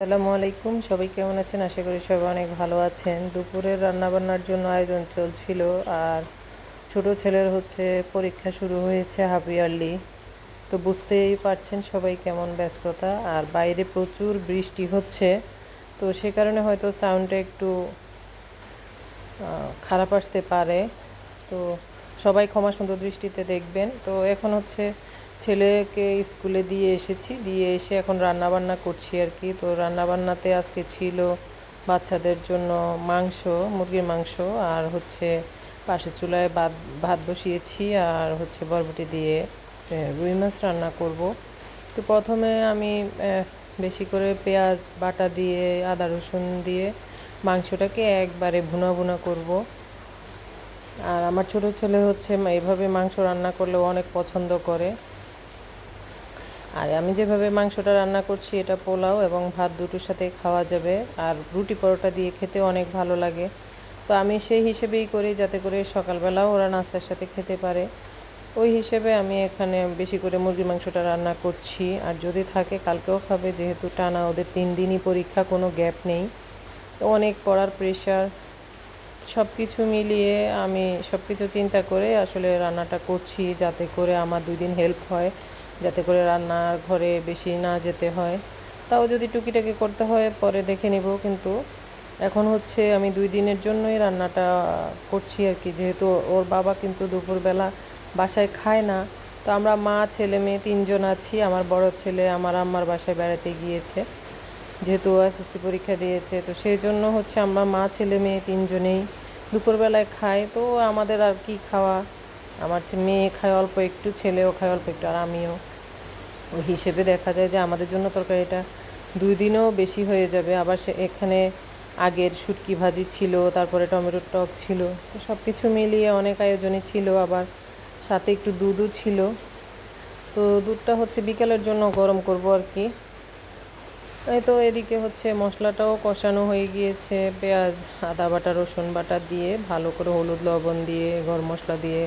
আসসালামু আলাইকুম। সবাই কেমন আছেন? আশা করি সবাই অনেক ভালো আছেন। দুপুরের রান্নাবান্নার জন্য আয়োজন চলছিল আর ছোট ছেলের হচ্ছে পরীক্ষা শুরু হয়েছে হাফ ইয়ারলি। তো বুঝতেই পারছেন সবাই কেমন ব্যস্ততা আর বাইরে প্রচুর বৃষ্টি হচ্ছে। তো সে কারণে হয়তো সাউন্ডটা একটু খারাপ আসতে পারে। তো সবাই ক্ষমা সুন্দর দৃষ্টিতে দেখবেন। তো এখন হচ্ছে ছেলেকে স্কুলে দিয়ে এসেছি, দিয়ে এসে এখন রান্না বান্না করছি আর কি। তো রান্না বান্নাতে আজকে ছিল বাচ্চাদের জন্য মাংস, মুরগির মাংস, আর হচ্ছে পাশে চুলায় ভাত ভাত বসিয়েছি, আর হচ্ছে বরবটি দিয়ে রুই মাছ রান্না করব। তো প্রথমে আমি বেশি করে পেঁয়াজ, বাটা দিয়ে, আদা রসুন দিয়ে মাংসটাকে একবারে ভুনা ভুনা করব। আর আমার ছোট ছেলে হচ্ছে এভাবে মাংস রান্না করলে অনেক পছন্দ করে। আর আমি যেভাবে মাংসটা রান্না করছি, এটা পোলাও এবং ভাত দুটোর সাথে খাওয়া যাবে। আর রুটি পরোটা দিয়ে খেতে অনেক ভালো লাগে। তো আমি সেই হিসেবেই করি যাতে করে সকালবেলাও ওরা নাস্তার সাথে খেতে পারে। ওই হিসেবে আমি এখানে বেশি করে মুরগির মাংসটা রান্না করছি। আর যদি থাকে, কালকেও খাবে। যেহেতু টানা ওদের তিন দিনই পরীক্ষা, কোনো গ্যাপ নেই। তো অনেক পড়ার প্রেশার সব কিছু মিলিয়ে আমি সব কিছু চিন্তা করে আসলে রান্নাটা করছি যাতে করে আমার দুই দিন হেল্প হয়। যাতে করে রান্নার ঘরে বেশি না যেতে হয়। তাও যদি টুকিটাকি করতে হয়, পরে দেখে নিব। কিন্তু এখন হচ্ছে আমি দুই দিনের জন্যই রান্নাটা করছি আর কি। যেহেতু ওর বাবা কিন্তু দুপুরবেলা বাসায় খায় না। তো আমরা মা, ছেলে, মেয়ে তিনজন আছি। আমার বড় ছেলে আমার আম্মার বাসায় বেড়াতে গিয়েছে। যেহেতু এসএসসি পরীক্ষা দিয়েছে। তো সেই জন্য হচ্ছে আমরা মা, ছেলে, মেয়ে তিনজনেই দুপুরবেলায় খাই। তো আমাদের আর কি খাওয়া আমার মেয়ে খায় অল্প একটু, ছেলেও খায় অল্প একটু, আর আমিও। ওই হিসেবে দেখা যায় যে আমাদের জন্য তরকারিটা দুই দিনও বেশি হয়ে যাবে। আবার সে এখানে আগের শুটকি ভাজি ছিল, তারপরে টমেটোর টক ছিল। সব কিছু মিলিয়ে অনেক আয়োজনই ছিল, আবার সাথে একটু দুধও ছিল। তো দুধটা হচ্ছে বিকেলের জন্য গরম করব আর কি। এই তো এদিকে হচ্ছে মশলাটাও কষানো হয়ে গিয়েছে। পেঁয়াজ, আদা বাটা, রসুন বাটা দিয়ে ভালো করে হলুদ, লবণ দিয়ে, গরম মশলা দিয়ে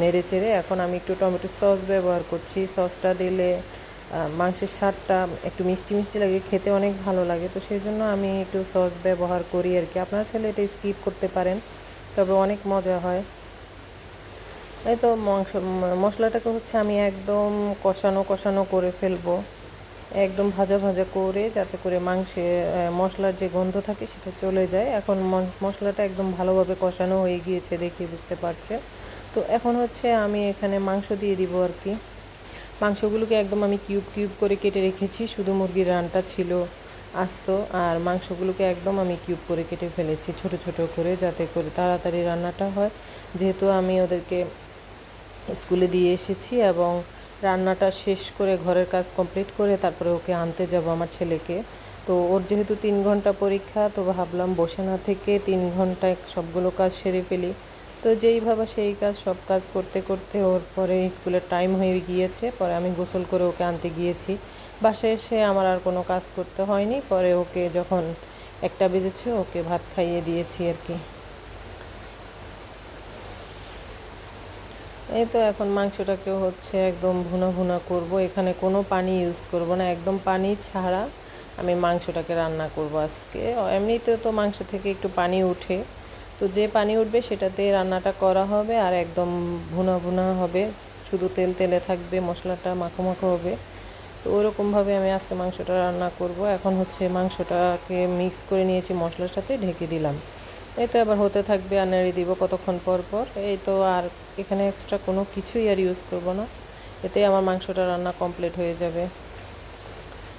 নেড়ে চেড়ে এখন আমি একটু টমেটো সস ব্যবহার করছি। সসটা দিলে মাংসের স্বাদটা একটু মিষ্টি মিষ্টি লাগে, খেতে অনেক ভালো লাগে। তো সেই জন্য আমি একটু সস ব্যবহার করি আর কি। আপনারা চাইলে এটা স্কিপ করতে পারেন, তবে অনেক মজা হয়। এই তো মাংস, মশলাটাকে হচ্ছে আমি একদম কষানো কষানো করে ফেলব। একদম ভাজা ভাজা করে যাতে করে মাংসে মশলার যে গন্ধ থাকে সেটা চলে যায়। এখন মশলাটা একদম ভালোভাবে কষানো হয়ে গিয়েছে দেখে বুঝতে পারছে তো এখন হচ্ছে আমি এখানে মাংস দিয়ে দিব আর কি। মাংসগুলোকে একদম আমি কিউব কিউব করে কেটে রেখেছি, শুধু মুরগির রানটা ছিল আস্ত, আর মাংসগুলোকে একদম আমি কিউব করে কেটে ফেলেছি ছোট ছোট করে যাতে করে তাড়াতাড়ি রান্নাটা হয়। যেহেতু আমি ওদেরকে স্কুলে দিয়ে এসেছি এবং রান্নাটা শেষ করে ঘরের কাজ কমপ্লিট করে তারপরে ওকে আনতে যাব আমার ছেলেকে। তো ওর যেহেতু তিন ঘণ্টা পরীক্ষা, তো ভাবলাম বসে না থেকে তিন ঘন্টায় সবগুলো কাজ সেরে ফেলি। তো যেইভাবে সেই কাজ, সব কাজ করতে করতে ওর পরে স্কুলের টাইম হয়ে গিয়েছে, পরে আমি গোসল করে ওকে আনতে গিয়েছি। বাসায় এসে আমার আর কোনো কাজ করতে হয়নি, পরে ওকে যখন একটা বেজেছে ওকে ভাত খাইয়ে দিয়েছি আর কি। এই তো এখন মাংসটাকেও হচ্ছে একদম ভুনা ভুনা করব, এখানে কোনো পানি ইউজ করব না, একদম পানি ছাড়া আমি মাংসটাকে রান্না করব আজকে। এমনিতেও তো মাংস থেকে একটু পানি উঠে তো যে পানি উঠবে সেটাতে রান্নাটা করা হবে আর একদম ভুনা ভুনা হবে। শুধু তেল তেলে থাকবে, মশলাটা মাখো মাখো হবে। তো ওরকমভাবে আমি আজকে মাংসটা রান্না করব। এখন হচ্ছে মাংসটাকে মিক্স করে নিয়েছি মশলার সাথে, ঢেকে দিলাম। এই তো আবার হতে থাকবে আর নেড়ে দিব কতক্ষণ পর পর। এই তো আর এখানে এক্সট্রা কোনো কিছুই আর ইউজ করব না। এতে আমার মাংসটা রান্না কমপ্লিট হয়ে যাবে।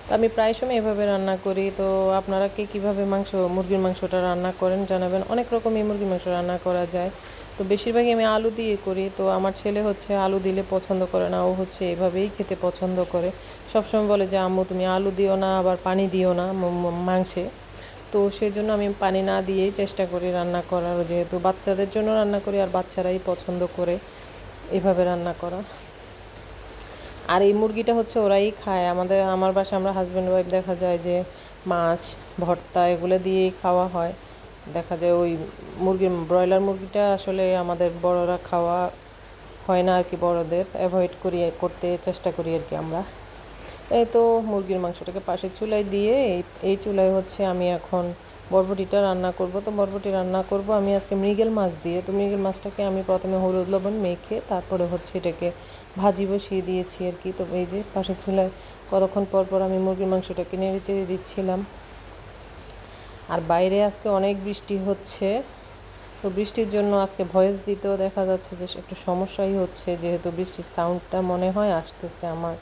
তো আমি প্রায় সময় এভাবে রান্না করি। তো আপনারা কে কীভাবে মাংস, মুরগির মাংসটা রান্না করেন জানাবেন। অনেক রকমই মুরগির মাংস রান্না করা যায়। তো বেশিরভাগই আমি আলু দিয়ে করি। তো আমার ছেলে হচ্ছে আলু দিলে পছন্দ করে না। ও হচ্ছে এভাবেই খেতে পছন্দ করে। সবসময় বলে যে, আম্মু, তুমি আলু দিও না, আবার পানি দিও না মাংসে। তো সেই জন্য আমি পানি না দিয়েই চেষ্টা করি রান্না করার। যেহেতু বাচ্চাদের জন্য রান্না করি, আর বাচ্চারাই পছন্দ করে এভাবে রান্না করা। আর এই মুরগিটা হচ্ছে ওরাই খায়। আমাদের, আমার বাসায় আমরা হাজব্যান্ড ওয়াইফ দেখা যায় যে মাছ, ভর্তা এগুলো দিয়েই খাওয়া হয়। দেখা যায় ওই মুরগির ব্রয়লার মুরগিটা আসলে আমাদের বড়রা খাওয়া হয় না আর কি বড়দের। অ্যাভয়েড করি, করতে চেষ্টা করি আর কি আমরা। এই তো মুরগির মাংসটাকে পাশের চুলায় দিয়ে এই এই চুলায় হচ্ছে আমি এখন বরবটিটা রান্না করব। তো বরবটি রান্না করব। আমি আজকে মৃগেল মাছ দিয়ে, তো মৃগেল মাছটাকে আমি প্রথমে হলুদ লবণ মেখে তারপরে হচ্ছে এটাকে ভাজি বসিয়ে দিয়েছি আর কি। তো এই যে পাশের চুলায় কতক্ষণ পর পর আমি মুরগির মাংসটাকে নেড়ে চেড়ে দিচ্ছিলাম। আর বাইরে আজকে অনেক বৃষ্টি হচ্ছে। তো বৃষ্টির জন্য আজকে ভয়েস দিতেও দেখা যাচ্ছে যে একটু সমস্যাই হচ্ছে, যেহেতু বৃষ্টির সাউন্ডটা মনে হয় আসতেছে আমার।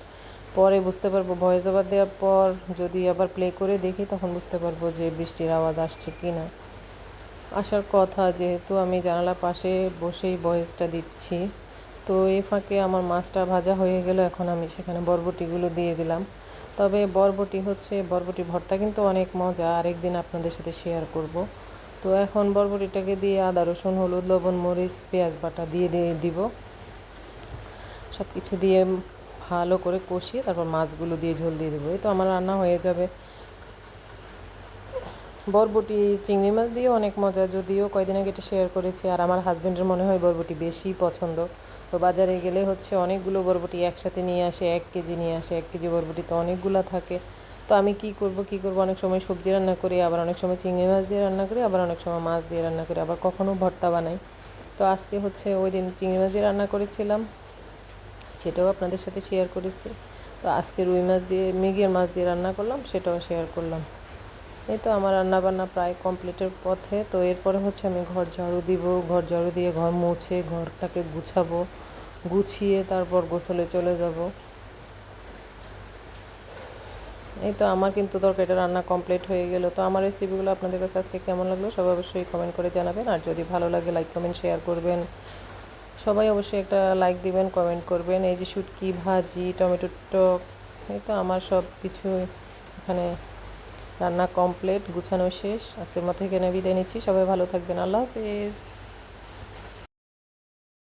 পরে বুঝতে পারব, ভয়েস ওভার দেওয়ার পর যদি আবার প্লে করে দেখি তখন বুঝতে পারব যে বৃষ্টির আওয়াজ আসছে কি না আসার কথা, যেহেতু আমি জানালার পাশে বসেই ভয়েসটা দিচ্ছি, তো এই ফাঁকে আমার মাছটা ভাজা হয়ে গেল, এখন আমি সেখানে বরবটিগুলো দিয়ে দিলাম। তবে বরবটি হচ্ছে, বরবটি ভর্তা কিন্তু অনেক মজা, আরেকদিন আপনাদের সাথে শেয়ার করব। তো এখন বরবটিটাকে দিয়ে আদা, রসুন, হলুদ, লবণ, মরিচ, পেঁয়াজ বাটা দিয়ে দিয়ে দিব। সব কিছু দিয়ে ভালো করে কষিয়ে তারপর মাছগুলো দিয়ে ঝোল দিয়ে দেবো। এই তো আমার রান্না হয়ে যাবে। বরবটি চিংড়ি মাছ দিয়েও অনেক মজা, যদিও কয়দিন আগে এটা শেয়ার করেছি, আর আমার হাজব্যান্ডের মনে হয় বরবটি বেশি পছন্দ। তো বাজারে গেলে হচ্ছে অনেকগুলো বরবটি একসাথে নিয়ে আসে, এক কেজি নিয়ে আসে, এক কেজি বরবটি তো অনেকগুলো থাকে। তো আমি কি করব কি করব? অনেক সময় সবজি রান্না করি, আবার অনেক সময় চিংড়ি মাছ দিয়ে রান্না করি, আবার অনেক সময় মাছ দিয়ে রান্না করি, আবার কখনো ভর্তা বানাই। তো আজকে হচ্ছে ওই দিন চিংড়ি মাছ দিয়ে রান্না করেছিলাম। সেটাও আপনাদের সাথে শেয়ার করেছি। তো আজকে রুই মাছ দিয়ে, মিগির মাছ দিয়ে রান্না করলাম, সেটাও শেয়ার করলাম। এই তো আমার রান্না বান্না প্রায় কমপ্লিটের পথে। তো এরপরে হচ্ছে আমি ঘর ঝাড়ু দিব, ঘর ঝাড়ু দিয়ে ঘর মুছে, ঘরটাকে গুছাবো, গুছিয়ে তারপর গোসলে চলে যাব। এই তো আমার কিন্তু দরকার এটা রান্না কমপ্লিট হয়ে গেল। তো আমার রেসিপিগুলো আপনাদের কাছে আজকে কেমন লাগল সবাই অবশ্যই কমেন্ট করে জানাবেন। আর যদি ভালো লাগে লাইক কমেন্ট শেয়ার করবেন। সবাই অবশ্যই একটা লাইক দিবেন কমেন্ট করবেন। এই যে শুটকি, ভাজি, টমেটো টক, এই তো আমার সব কিছু এখানে রান্না কমপ্লিট গুছানো শেষ। আজকের মতো এখানে বিদায় নিচ্ছি। সবাই ভালো থাকবেন। আল্লাহ হাফেজ।